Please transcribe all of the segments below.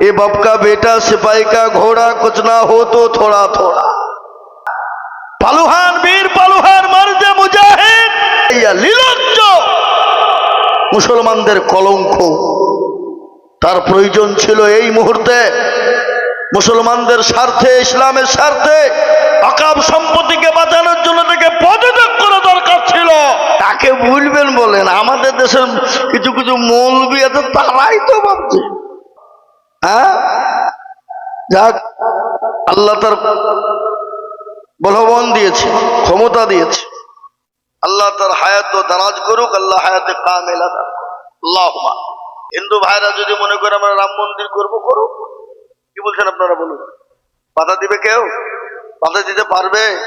ये बाप का बेटा सिपाही का घोड़ा कुछ ना हो तो थोड़ा थोड़ा পালুহান বীর পালুহান মারজে মুজাহিদ ইয়া লীলজ্জ মুসলমানদের কলঙ্ক তার প্রয়োজন ছিল এই মুহূর্তে মুসলমানদের স্বার্থে ইসলামের স্বার্থে অকাব সম্পত্তিকে বাঁচানোর জন্য তাকে পদত্যাগ করা দরকার ছিল তাকে ভুলবেন বলেন আমাদের দেশের কিছু কিছু মৌলবি আছে তারাই তো ভাবছে হ্যাঁ? যাক, আল্লাহ তার বলবন দিয়েছে, ক্ষমতা দিয়েছে। আল্লাহ তার হায়াত দারাজ করুক, আল্লাহ হায়াতে কামেলা আল্লাহ হিন্দু ভাইরা যদি মনে করে আমরা রাম মন্দির করব, করুক। কি বলছেন আপনারা বলুন? বাধা দিবে কেউ? বাধা দিতে পারবে?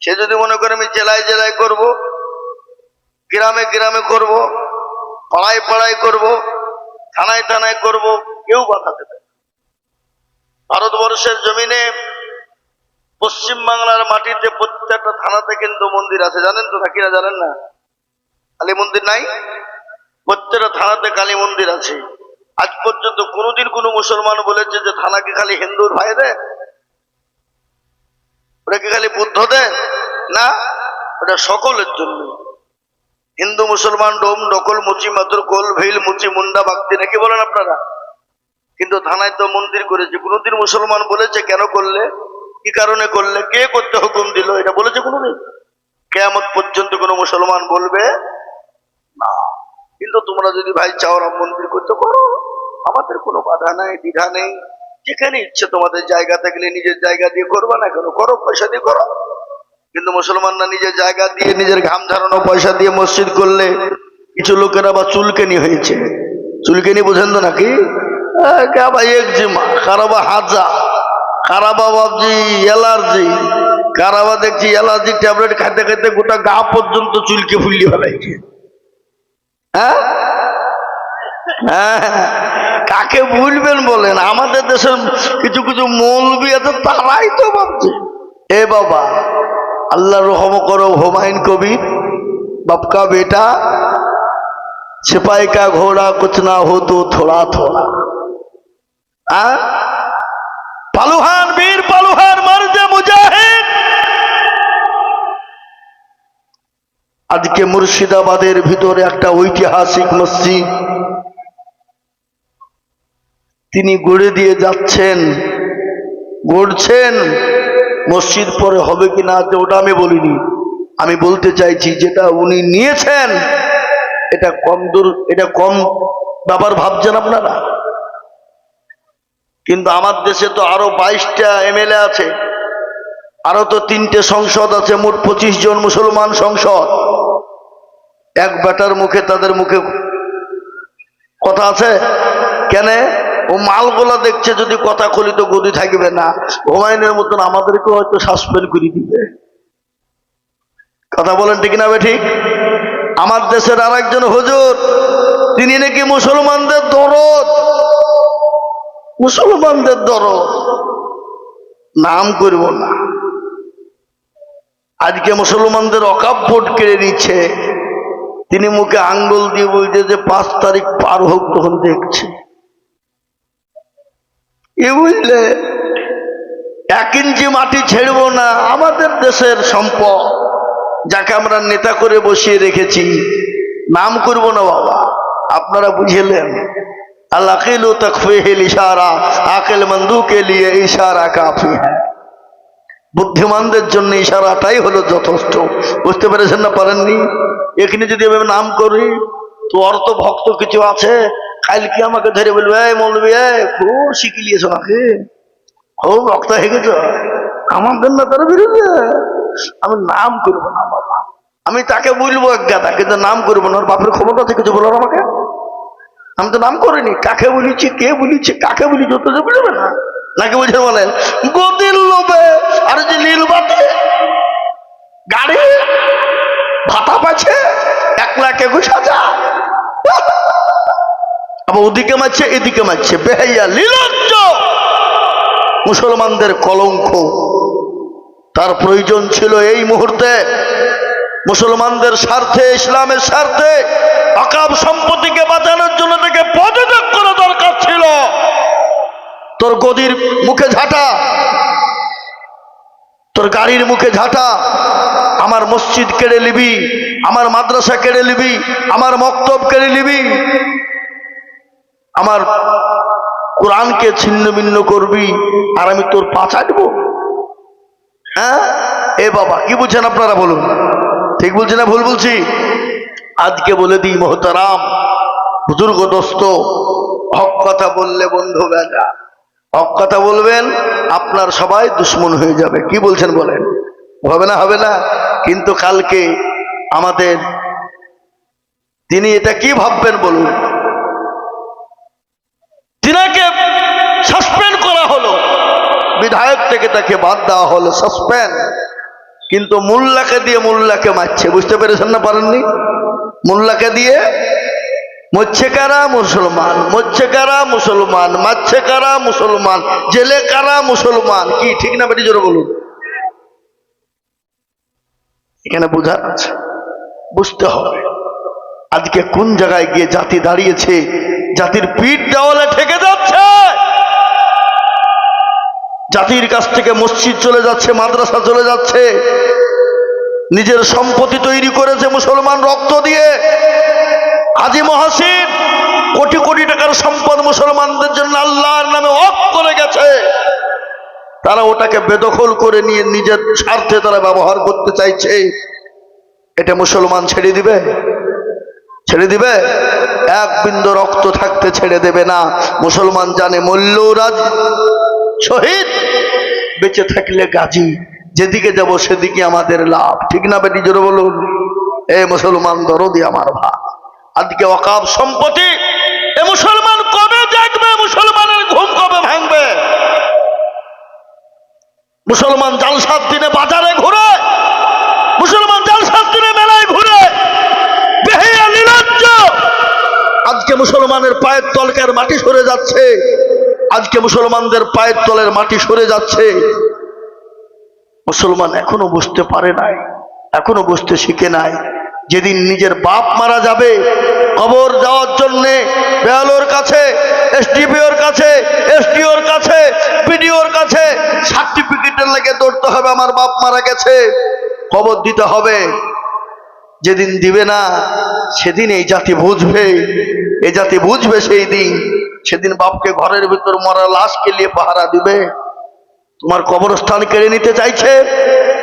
সে যদি মনে করে আমি জেলায় জেলায় করব, গ্রামে গ্রামে করব, পাড়ায় পাড়ায় করব, থানায় থানায় করব কেউ বাধা দেবে ভারতবর্ষের জমিনে পশ্চিম বাংলার মাটিতে প্রত্যেকটা থানাতে কিন্তু মন্দির আছে। জানেন তো না জানেন না? কালী মন্দির নাই? প্রত্যেকটা থানাতে কালী মন্দির আছে। আজ পর্যন্ত কোনোদিন কোনো মুসলমান বলেছে যে থানা কি খালি হিন্দুর ভাই দেয় ওটা কি খালি বুদ্ধ দেয় না, ওটা সকলের জন্য। হিন্দু, মুসলমান, ডোম, ডকল, মুচি মাতুর কোল, ভিল, মুচি, মুন্ডা, বাগদি, নাকি বলেন আপনারা? কিন্তু থানায় তো মন্দির করেছে। কোনোদিন মুসলমান বলেছে, কেন করলে? কি কারণে করলে? কে করতে হুকুম দিল? এটা বলেছে কোনোদিন। কেয়ামত পর্যন্ত কোনো মুসলমান বলবে, না। কিন্তু তোমরা যদি ভাই চাও রাম মন্দির করতে, করো। আমাদের কোনো বাধা নাই, দ্বিধা নেই। যেখানে ইচ্ছে তোমাদের জায়গা থাকলে নিজের জায়গা দিয়ে করবে না কেন? করো, পয়সা দিয়ে করো। কিন্তু মুসলমানরা নিজের জায়গা দিয়ে, নিজের ঘাম ঝরানো পয়সা দিয়ে মসজিদ করলে কিছু লোকের আবার চুলকেনি হয়েছে। চুলকেনি বোঝেন তো নাকি? আহ, কা ভাই একজিমা কারাবা হাজা কারাবা বাবজি অ্যালার্জি কারাবা দেখছি অ্যালার্জি ট্যাবলেট খাইতে খাইতে গোটা গা পর্যন্ত চুলকে ফুললি ফেলাইছে হ্যাঁ হ্যাঁ, কাকে ভুলবেন বলেন আমাদের দেশের কিছু কিছু মৌলবি আছে তারাই তো ভাবছে এ বাবা আল্লাহ রহম করো হুমায়ুন কবির বাপকা বেটা सिपाही का घोड़ा कुछ ना हो तो थोड़ा थोड़ा हाँ? পালুহান বীর, পালুহান মারজে মুজাহিদ। আজকে মুর্শিদাবাদের ভিতরে একটা ঐতিহাসিক মসজিদ। তিনি গড়ে দিয়ে যাচ্ছেন, গড়ছেন। মসজিদ পরে হবে কি না তো ওটা আমি বলিনি। আমি বলতে চাইছি, যেটা উনি নিয়েছেন, এটা কম দূর, এটা কম ব্যাপার ভাবছেন আপনারা? কিন্তু আমার দেশে তো আরও বাইশটা এমএলএ আছে, আরও তো তিনটে সংসদ আছে, মোট পঁচিশ জন মুসলমান সংসদ। এক বেটার মুখে তাদের মুখে কথা আছে? কেন? ও মালগুলা দেখছে, যদি কথা খুলি তো গদি থাকবে না। হুমায়ুনের মতন আমাদেরকে হয়তো সাসপেন্ড করে দিবে। কথা বলেন ঠিক না ঠিক? আমার দেশের আর একজন হুজুর, তিনি নাকি মুসলমানদের দরদ মুসলমানদের দরদ নাম করব না। আজকে মুসলমানদের অকাপ ভোট কেড়ে নিচ্ছে। তিনি মুখে আঙ্গুল দিয়ে বলছে যে পাঁচ তারিখ পার হোক তখন দেখছে। এ বুঝলে, এক ইঞ্চি মাটি ছেড়বো না, আমাদের দেশের সম্পদ যাকে আমরা নেতা করে বসিয়ে রেখেছি, নাম করব না বাবা। আপনারা বুঝেলেন? আল্লাকিল তকফিল ইশারা আকেল মন্দু কে লিয়ে ইশারা কাফি হ্যাঁ বুদ্ধিমানদের জন্য ইশারাটাই হলো যথেষ্ট। বুঝতে পেরেছেন না পারেননি? এখানে যদি আমি নাম করি, তো অর্থ ভক্ত কিছু আছে? কালকে আমাকে ধরে বলবে, এই মৌলবি খুব শিখিলিয়েছ নাকি খুব ভক্ত হয়ে গেছ। আমাদের নেতার বিরুদ্ধে। আমি নাম করব না, বাবা। আমি তাকে বলব এক গাদা, কিন্তু নাম করব না। ওর বাপের ক্ষমতা থেকে কিছু বলার আমাকে? আমি তো নাম করিনি। কাকে বলেছি, কে বলেছি, কাকে বলি যত যে বুঝবে না। নাকি বুঝে বলেন? গদির লোভে, আর যে নীল বাতি, গাড়ি, ভাতা পাচ্ছে, এক লাখ একুশ হাজার। আবার ওদিকে মারছে, এদিকে মারছে। বেহাইয়া লীলজ্জ মুসলমানদের কলঙ্ক। তার প্রয়োজন ছিল এই মুহূর্তে। মুসলমানদের স্বার্থে, ইসলামের স্বার্থে অকাব সম্পত্তিকে বাঁচানোর জন্য তাকে পদত্যাগ করা দরকার ছিল তোর গদির মুখে ঝাঁটা, তোর গাড়ির মুখে ঝাঁটা, আমার মসজিদ কেড়ে নিবি, আমার মাদ্রাসা কেড়ে নিবি, আমার মক্তব কেড়ে নিবি, আমার কোরআনকে ছিন্ন ভিন্ন করবি, আর আমি তোর পা চাটবো হ্যাঁ? এ বাবা, কি বলছেন আপনারা বলুন? ঠিক বলছি না ভুল বলছি? আজকে বলে দিই মহতারাম। বুজুর্গ দোস্ত, হক কথা বললে বন্ধু বেজা। হক কথা বলবেন আপনার সবাই দুশ্মন হয়ে যাবে। কি বলছেন বলেন? হবে না হবে না। কিন্তু কালকে আমাদের তিনি এটা কি ভাববেন বলুন? তিনাকে সাসপেন্ড করা হলো। বিধায়ক থেকে তাকে বাদ দেওয়া হলো সাসপেন্ড কিন্তু মোল্লাকে দিয়ে মোল্লাকে মারছে। বুঝতে পেরেছেন না পারেননি? মোল্লাকে দিয়ে মরছে কারা মুসলমান মরছে কারা মুসলমান মারছে কারা মুসলমান জেলে কারা মুসলমান। কি, ঠিক না বেটি, জোরে বলুন। এখানে বোঝার আছে, বুঝতে হবে। আজকে কোন জায়গায় গিয়ে জাতি দাঁড়িয়েছে, জাতির পিঠ দেওয়ালে ঠেকে যাচ্ছে? জাতির কাছ থেকে মসজিদ চলে যাচ্ছে, মাদ্রাসা চলে যাচ্ছে। নিজের সম্পত্তি তৈরি করেছে মুসলমান রক্ত দিয়ে। হাজি মহাসিন, কোটি কোটি টাকার সম্পদ মুসলমানদের জন্য আল্লাহর নামে অফ করে গেছে। তারা ওটাকে বেদখল করে নিয়ে নিজের স্বার্থে তারা ব্যবহার করতে চাইছে। এটা মুসলমান ছেড়ে দিবে? ছেড়ে দিবে? এক বিন্দু রক্ত থাকতে ছেড়ে দেবে না। মুসলমান জানে মল্লরাজ শহীদ, বেঁচে থাকলে গাজী, যেদিকে যাব সেদিকে আমাদের লাভ। ঠিক না বেটি, জোরে বলুন। এ মুসলমান দরদি আমার ভা আজকে অকাব সম্পত্তি। এ মুসলমান কবে জাগবে? মুসলমানের ঘুম কবে ভাঙবে? মুসলমান জালসাত দিনে বাজারে ঘুরে, মুসলমান জালসাত দিনে মেলায় ঘুরে আজকে মুসলমানের পায়ের তলকার মাটি সরে যাচ্ছে? আজকে মুসলমানদের পায়ের তলের মাটি সরে যাচ্ছে। মুসলমান এখনও বুঝতে পারে নাই, এখনও বুঝতে শিখে নাই। যেদিন নিজের বাপ মারা যাবে, কবর যাওয়ার জন্যে বেয়ালোর কাছে, এসডিপিওর কাছে, এসডিওর কাছে, বিডিওর কাছে সার্টিফিকেটের লেগে দৌড়তে হবে, আমার বাপ মারা গেছে। কবর দিতে হবে। যেদিন দিবে না, সেদিন এই জাতি বুঝবে। এই জাতি বুঝবে সেই দিন, সেদিন বাপকে ঘরের ভিতর মরা লাশকে নিয়ে পাহারা দিবে। তোমার কবরস্থান কেড়ে নিতে চাইছে?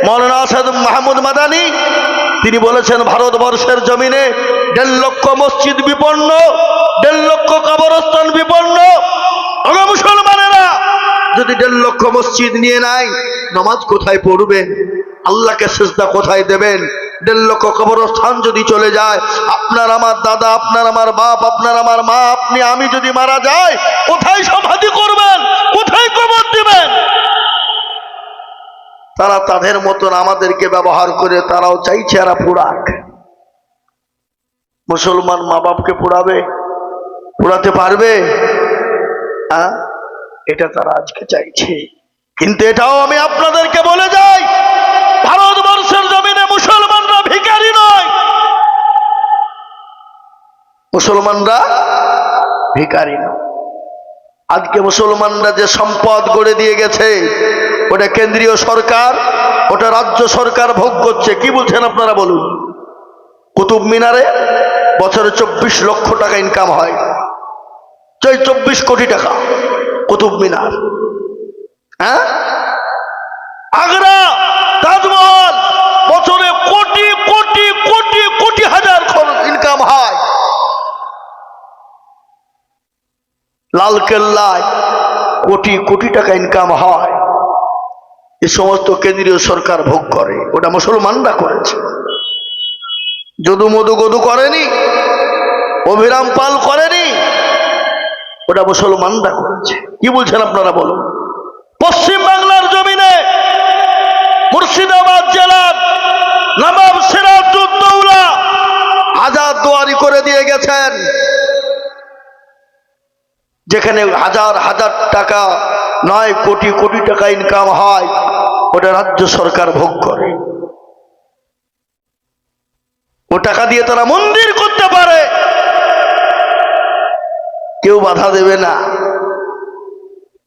মৌলানা আসাদ মাহমুদ মাদানি তিনি বলেছেন, ভারতবর্ষের জমিনে দেড় লক্ষ মসজিদ বিপন্ন, দেড় লক্ষ কবরস্থান বিপন্ন। মুসলমানেরা যদি দেড় লক্ষ মসজিদ নিয়ে নাই নামাজ কোথায় পড়বেন? আল্লাহকে সেজদা কোথায় দেবেন? দেড় লক্ষ কবরস্থান যদি চলে যায়, আপনার আমার দাদা, আপনার আমার বাপ, আপনার আমার মা, আপনি, আমি যদি মারা যায় কোথায় সমাধি করবেন? কোথায় কবর দিবেন? তারা তাদের মতন আমাদেরকে ব্যবহার করে তারাও চাইছে এরা পুরাক মুসলমান মা বাপকে পোড়াবে? পোড়াতে পারবে? হ্যাঁ? এটা তারা আজকে চাইছে। কিন্তু এটাও আমি আপনাদেরকে বলে যাই, ভারতবর্ষের জমিনে মুসলমানরা ভিখারি নয়। মুসলমানরা ভিখারি নয়। আজকে মুসলমানরা যে সম্পদ গড়ে দিয়ে গেছে ওটা কেন্দ্রীয় সরকার, ওটা রাজ্য সরকার ভোগ করছে। কি বলছেন আপনারা বলুন? কুতুব মিনারে বছরে চব্বিশ লক্ষ টাকা ইনকাম হয়। চই চব্বিশ কোটি টাকা কুতুব মিনার। হ্যাঁ? আগ্রা, তাজমহল, বছরে কোটি কোটি কোটি কোটি হাজার ইনকাম হয়। লালকেল্লায় কোটি কোটি টাকা ইনকাম হয়। এ সমস্ত কেন্দ্রীয় সরকার ভোগ করে, ওটা মুসলমানরা করেছে। যদু মধু গদু করেনি, অভিরাম পাল করেনি, ওটা মুসলমানরা করেছে। কি বলছেন আপনারা বলুন? পশ্চিম বাংলার জমিনে মুর্শিদাবাদ জেলার নবাব সিরাজউদ্দৌলা হাজার দুয়ারি করে দিয়ে গেছেন। যেখানে হাজার হাজার টাকা নয় কোটি কোটি টাকা ইনকাম হয়, ওটা রাজ্য সরকার ভোগ করে। ও টাকা দিয়ে তারা মন্দির করতে পারে। কেউ বাধা দেবে না।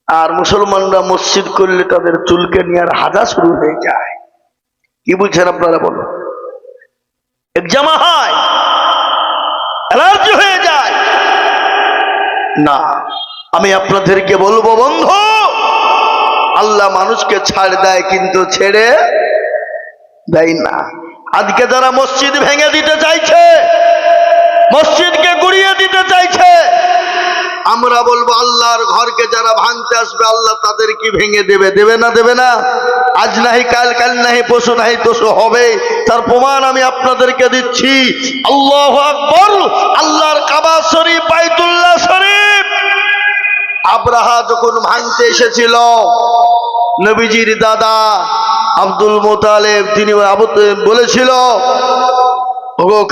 আর মুসলমানরা মসজিদ করলে তাদের চুলকে নেওয়ার হাজা শুরু হয়ে যায়। কি বুঝছেন আপনারা বলো একজামা হয়, অ্যালার্জি হয়ে যায়। না, আমি আপনাদেরকে বলব বন্ধু আল্লাহ মানুষকে ছাড় দেয় কিন্তু ছেড়ে দেয় না। আজকে যারা মসজিদ ভেঙে দিতে চাইছে, মসজিদকে গুড়িয়ে দিতে চাইছে, আমরা বলব আল্লাহর ঘরকে যারা ভাঙতে আসবে, আল্লাহ তাদের কি ভেঙে দেবে দেবে না দেবে না? আজ নাহি, কাল কাল নাহি পশু নাহি তসু হবে। তার প্রমাণ আমি আপনাদেরকে দিচ্ছি। আল্লাহ আকবর, আল্লাহর কাবা শরীফ, বাইতুল্লাহ শরীফ। আব্রাহা যখন ভাঙতে এসেছিল, নবীজির দাদা আব্দুল মোতালেব, তিনি বলেছিল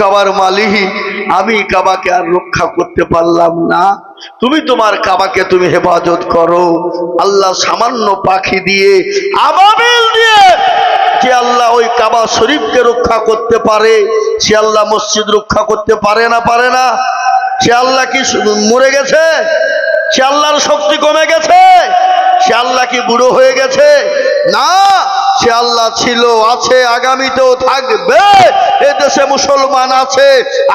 কাবার আমি কাবাকে আর রক্ষা করতে পারলাম না। তুমি তোমার কাবাকে তুমি হেফাজত করো। আল্লাহ সামান্য পাখি দিয়ে আবাবিল দিয়ে যে আল্লাহ ওই কাবা শরীফকে রক্ষা করতে পারে, সে আল্লাহ মসজিদ রক্ষা করতে পারে না পারে না। সে আল্লাহ কি মরে গেছে? সে আল্লাহর শক্তি কমে গেছে, সে আল্লাহ কি বুড়ো হয়ে গেছে? না, সে আল্লাহ ছিল, আছে, আগামীতেও থাকবে। এ দেশে মুসলমান আছে,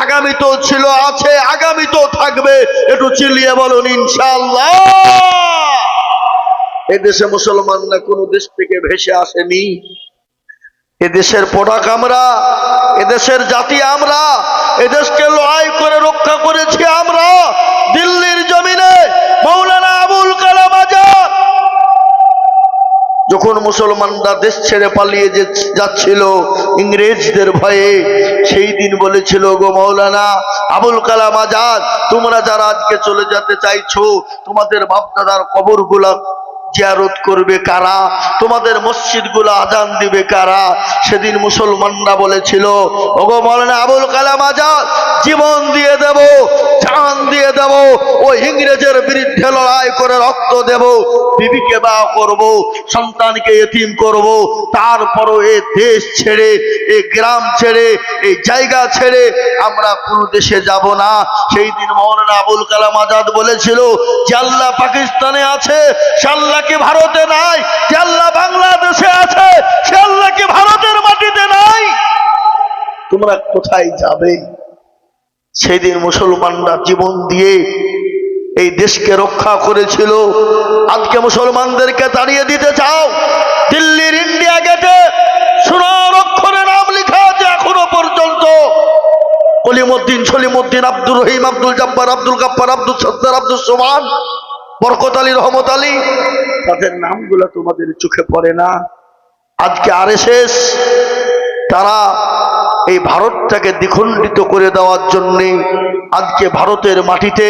আগামীতেও ছিল, আছে, আগামীতেও থাকবে। একটু চিলিয়ে বলুন ইনশাল্লাহ এ দেশে মুসলমানরা কোনো দেশ থেকে ভেসে আসেনি। এদেশের প্রোডাক্ট আমরা, এদেশের জাতি আমরা, এদেশকে লড়াই করে রক্ষা করেছি আমরা। দিল্লির যখন মুসলমানরা দেশ ছেড়ে পালিয়ে যাচ্ছিল, ইংরেজদের ভয়ে সেই দিন বলেছিল, গো মৌলানা আবুল কালাম আজাদ, তোমরা যারা আজকে চলে যেতে চাইছো, তোমাদের বাপদাদার কবরগুলা জিয়ারত করবে কারা? তোমাদের মসজিদগুলো আজান দিবে কারা? সেদিন মুসলমানরা বলেছিল, ওগো মৌলানা আবুল কালাম আজাদ, জীবন দিয়ে দেব জান দিয়ে দেব ওই ইংরেজের বিরুদ্ধে লড়াই করে রক্ত দেব, বিবিকে বা করব, সন্তানকে এতিম করব, তারপরও এ দেশ ছেড়ে, এ গ্রাম ছেড়ে এই জায়গা ছেড়ে আমরা কোনো দেশে যাব না। সেই দিন মৌলানা আবুল কালাম আজাদ বলেছিল আল্লাহ পাকিস্তানে আছে আল্লাহ কি ভারতে নাই? আল্লাহ বাংলাদেশে আছে আল্লাহ কি ভারতের মাটিতে নাই? তোমরা কোথায় যাবে? সেদিন মুসলমানরা জীবন দিয়ে এই দেশকে রক্ষা করেছিল। আজকে মুসলমানদেরকে তাড়িয়ে দিতে চাও। দিল্লির ইন্ডিয়া গেটে সোনার অক্ষরে নাম লেখা আছে এখনও পর্যন্ত। কলিমুদ্দিন সলিমুদ্দিন, আব্দুর রহিম, আব্দুল জব্বার, আব্দুল গাপ্পার আব্দুল সত্তার, আব্দুল সোমান, বরকত আলী, রহমত আলী। তাদের নামগুলো তোমাদের চোখে পড়ে না। আজকে আর তারা এই ভারতটাকে দ্বিখণ্ডিত করে দেওয়ার জন্যে আজকে ভারতের মাটিতে,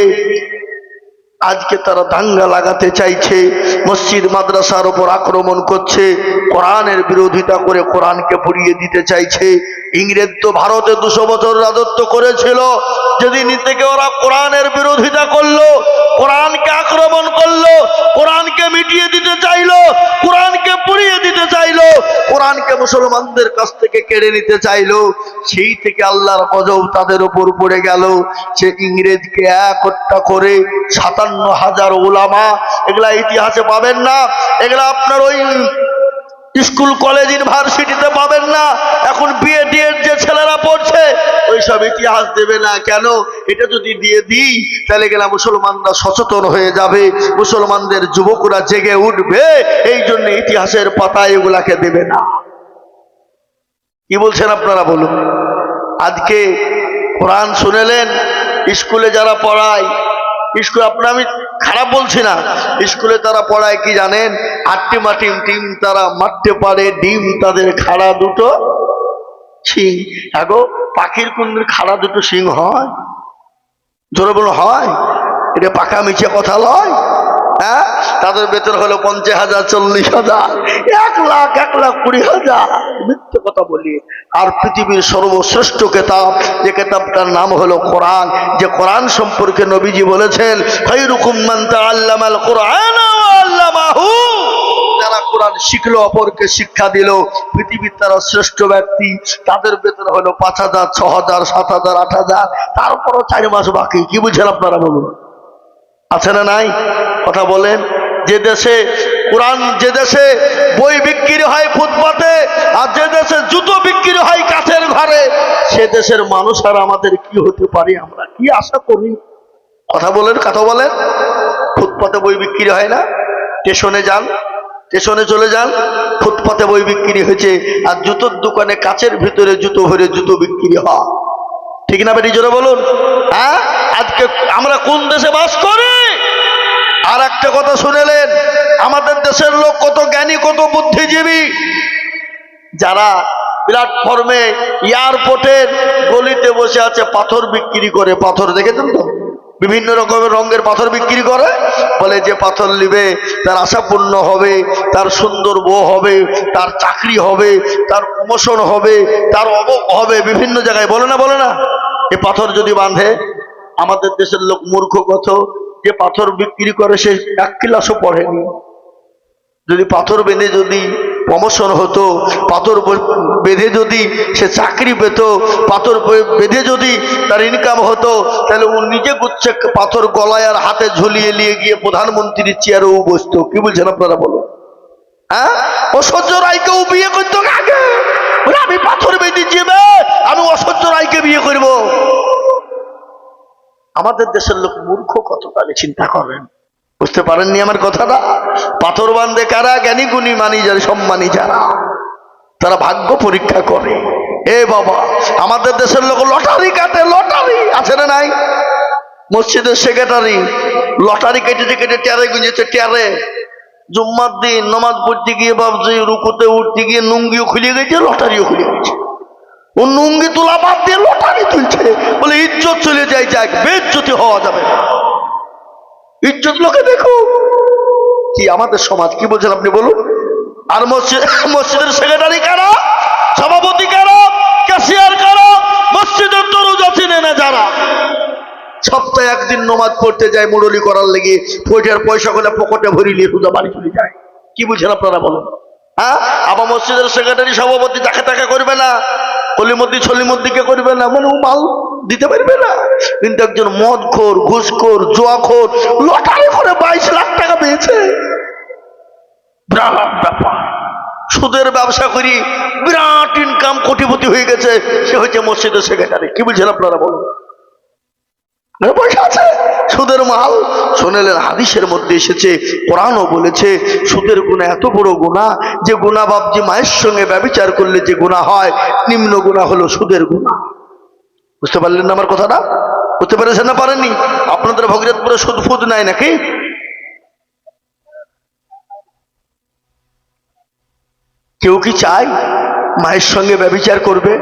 আজকে তারা দাঙ্গা লাগাতে চাইছে, মসজিদ মাদ্রাসার ওপর আক্রমণ করছে, কোরআনের বিরোধিতা করে কোরআনকে পুড়িয়ে দিতে চাইছে। ইংরেজ তো ভারতে দুশো বছর রাজত্ব করেছিল, যেদিন থেকে ওরা কোরআনের বিরোধিতা করল, কোরআনকে আক্রমণ করল, কোরআনকে মিটিয়ে দিতে চাইলো, কোরআনকে পুড়িয়ে দিতে চাইলো। কোরআনকে মুসলমানদের কাছ থেকে কেড়ে নিতে চাইল, সেই থেকে আল্লাহর গজব তাদের উপর পড়ে গেল। সে ইংরেজকে এক একটা করে সাতান্ন হাজার ওলামা এগুলা ইতিহাসে পাবেন না। এগুলা আপনার ওই স্কুল, কলেজ, ইউনিভার্সিটিতে পাবেন না। এখন বিএ ডিএড যে ছেলেরা পড়ছে, ওইসব ইতিহাস দেবে না। কেন? এটা যদি দিয়ে দিই, তাহলে গেলে মুসলমানরা সচেতন হয়ে যাবে। মুসলমানদের যুবকরা জেগে উঠবে। এই জন্য ইতিহাসের পাতায় এগুলাকে দেবে না। কি বলছেন আপনারা বলুন? আজকে কোরআন শুনেলেন, স্কুলে যারা পড়ায়, স্কুল, আপনার আমি খারাপ বলছি না। স্কুলে তারা পড়ায় কি জানেন? আটটি মাটিম টিম তারা মারতে পারে, ডিম তাদের খাড়া দুটো শিং। আগো, পাখির কুন্দের খাড়া দুটো সিং হয়। জোরে বলো, হয়? এটা পাকা মিছে কথা লয়? হ্যাঁ? তাদের বেতন হলো পঞ্চাশ হাজার, চল্লিশ হাজার, এক লাখ এক লাখ কুড়ি হাজার। মিথ্যে কথা বলি। আর পৃথিবীর সর্বশ্রেষ্ঠ কেতাব, যে কেতাবটার নাম হলো কোরআন, যে কোরআন সম্পর্কে নবীজি বলেছেন খৈরুকুম মান তাআল্লামাল কোরআন আল্লামাহু। যারা কোরআন শিখলো, অপরকে শিক্ষা দিল, পৃথিবীর তারা শ্রেষ্ঠ ব্যক্তি, তাদের বেতন হলো পাঁচ হাজার, ছ হাজার, সাত হাজার, আট হাজার, তারপরও চার মাস বাকি। কি বুঝছেন আপনারা বলুন? আছে না নাই? কথা বলেন। যে দেশে কোরআন, যে দেশে বই বিক্রি হয় ফুটপাতে, আর যে দেশে জুতো বিক্রি হয় কাছের ঘরে, সে দেশের মানুষ আর আমাদের কি হতে পারে আমরা কি আশা করি? কথা বলেন কথা বলেন। ফুটপাতে বই বিক্রি হয় না? স্টেশনে যান স্টেশনে চলে যান, ফুটপাতে বই বিক্রি হয়েছে আর জুতোর দোকানে কাচের ভিতরে জুতো ভরে জুতো বিক্রি হয়। ঠিক না বেটি, জোরে বলুন? হ্যাঁ? আজকে আমরা কোন দেশে বাস করি? আর একটা কথা শুনেলেন, আমাদের দেশের লোক কত জ্ঞানী, কত বুদ্ধিজীবী। যারা প্ল্যাটফর্মে এয়ারপোর্টের গলিতে বসে আছে, পাথর বিক্রি করে পাথর, দেখেছেন তো? বিভিন্ন রকমের রঙের পাথর বিক্রি করে, বলে যে পাথর নিবে, তার আশাপূর্ণ হবে, তার সুন্দর বউ হবে, তার চাকরি হবে, তার প্রমোশন হবে, তার অবক হবে, বিভিন্ন জায়গায়। বলে না বলে না? এ পাথর যদি বাঁধে, আমাদের দেশের লোক মূর্খ কত? যে পাথর বিক্রি করে, সে এক ক্লাসও পড়েনি। যদি পাথর বেঁধে যদি প্রমোশন হতো, পাথর বেঁধে যদি সে চাকরি পেত, পাথর বেঁধে যদি তার ইনকাম হতো, তাহলে ও নিজে গুচ্ছে পাথর গলায় আর হাতে ঝুলিয়ে নিয়ে গিয়ে প্রধানমন্ত্রীর চেয়ারেও বসতো। কি বলছেন আপনারা বলো হ্যাঁ? অসহ্য রায়কেও বিয়ে করতো আগে আমি পাথর বেঁধে যাবে আমি অসহ্য রায়কে বিয়ে করব। আমাদের দেশের লোক মূর্খ কত তাহলে চিন্তা করেন? বুঝতে পারেননি আমার কথাটা? পাথর বান্ধে কারা, জ্ঞানী গুণী মানি যারা সম্মানী যারা। তারা ভাগ্য পরীক্ষা করে। এ বাবা, আমাদের দেশের লোক লটারি কাটে, লটারি। আছে না নাই? মসজিদের সেক্রেটারি লটারি কেটে কেটে টেরে গুঁজেছে টেরে জুম্মার দিন, নমাজ পড়তে গিয়ে ভাবছি, রুকুতে উঠতে গিয়ে নুঙ্গিও খুলে গেছে, লটারিও খুলে গেছে। ও নুঙ্গি তোলা বাদ দিয়ে লটারি তুলছে। বলে, ইজ্জত চলে যায়, যাক বেজ্জতি হওয়া যাবে না। ইজ্জত লোকে দেখো। কি আমাদের সমাজ? কি বলছেন আপনি বলুন? আর মসজিদ মসজিদের সেক্রেটারি কারা? সভাপতি কারা? ক্যাশিয়ার কারা? মসজিদের তরুজা চিনে না যারা? সপ্তাহে একদিন নমাজ পড়তে যায়, মুরলি করার লেগে পয়সার পয়সা করে পকেটে ভরি নিয়ে সুদা বাড়ি চলে যায়। কি বুঝছেন আপনারা বলুন? হ্যাঁ? আবার মসজিদের সেক্রেটারি সভাপতি টাকা টাকা করবে না। কলিমদ্দি ছলিমদ্দিকে করবে না? মানে ও মাল দিতে পারবে না। কিন্তু একজন মদ খোর ঘুষখোর, জোয়াখোর লটারি করে বাইশ লাখ টাকা পেয়েছে। ব্যাপার। সুদের ব্যবসা করি, বিরাট ইনকাম কোটিপতি হয়ে গেছে। সে হচ্ছে মসজিদের সেক্রেটারি কি বলছেন আপনারা বলুন? পয়সা আছে। সুদের মাল শোনালেন হাদিসের মধ্যে এসেছে, কোরআনও বলেছে, সুদের গুণা এত বড় গুণা যে গুণা বাবজি মায়ের সঙ্গে ব্যবচার করলে যে গুণা হয়, নিম্ন গুণা হলো সুদের গুণা বুঝতে পারলেন না আমার কথাটা? বুঝতে পেরেছেন না পারেননি? আপনাদের ভগীরথপুরে সুদ ফুদ নাই নাকি? কেউ কি চায় মায়ের সঙ্গে ব্যবচার করবে?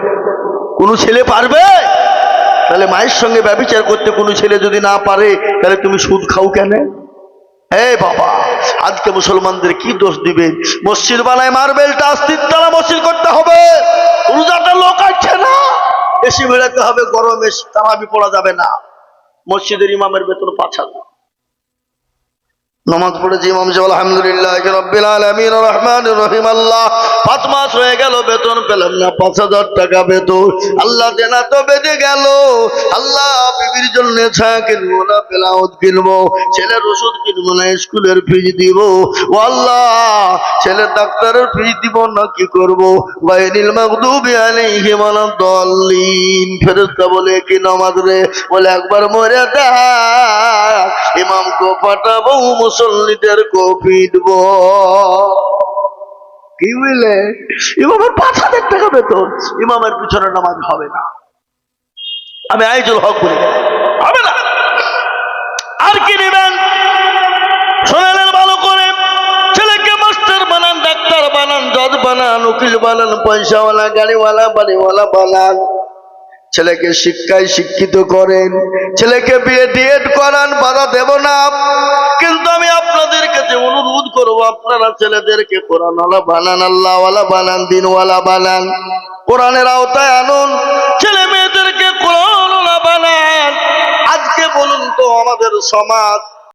কোনো ছেলে পারবে? তাহলে মায়ের সঙ্গে ব্যবচার করতে কোনো ছেলে যদি না পারে, তাহলে তুমি সুদ খাও কেন? হে বাবা, আজকে মুসলমানদের কি দোষ দিবে? মসজিদ বানায় মার্বেলটা আস্তিত্বালা মসজিদ করতে হবে। রোজাটা লোক আসছে না। এসি বেড়াতে হবে, গরমে তারাবি পড়া যাবে না। মসজিদের ইমামের বেতন পাঁচ হাজার। নামাজ পড়েছি ইমাম সাহেব আলহামদুলিল্লাহ রব্বিল আলামিন রহমান রহিম, আল্লাহ। পাঁচ মাস হয়ে গেল বেতন পেলাম না, পাঁচ হাজার টাকা বেতন। আল্লাহ দেনা তো বেঁধে গেল। আল্লাহ বিবির জন্য ছা কিনবো না পেলাউদ কিনবো, ছেলের ওষুধ কিনবো না, স্কুলের ফিজ দিব। ও আল্লাহ, ছেলে ডাক্তারের ফিজ দিব না, কি করব? বাইনিল মাগদুবি আলাইহিম ওয়ালাদ-দাল্লিন ফেরেশতা বলে, কি নামাজ রে? বলে, একবার মরে দেখ, ইমাম কো ফাটাবো, মুসল্লিদের কো পিটবো কি ইমামের পাঁচ হাজার টাকা বেতন ইমামের পিছনে নামাজ হবে না। আমি আইজুল হক করি হবে না। আর কি নেবেন? শোনালেন ভালো করে ছেলেকে মাস্টার বানান, ডাক্তার বানান, জজ বানান, উকিল বানান, পয়সাওয়ালা, গাড়িওয়ালা, বাড়িওয়ালা বানান। ছেলেকে শিক্ষায় শিক্ষিত করেন, ছেলেকে বিয়ে ডিএড করান, বাধা দেব না। কিন্তু আমি আপনাদের কাছে অনুরোধ করব, আপনারা ছেলেদেরকে কোরআনওয়ালা বানান, আল্লাহওয়ালা বানান, দিনওয়ালা বানান, কোরআনের আওতায় আনুন। ছেলে মেয়েদেরকে কোরআনওয়ালা বানান। আজকে বলুন তো আমাদের সমাজ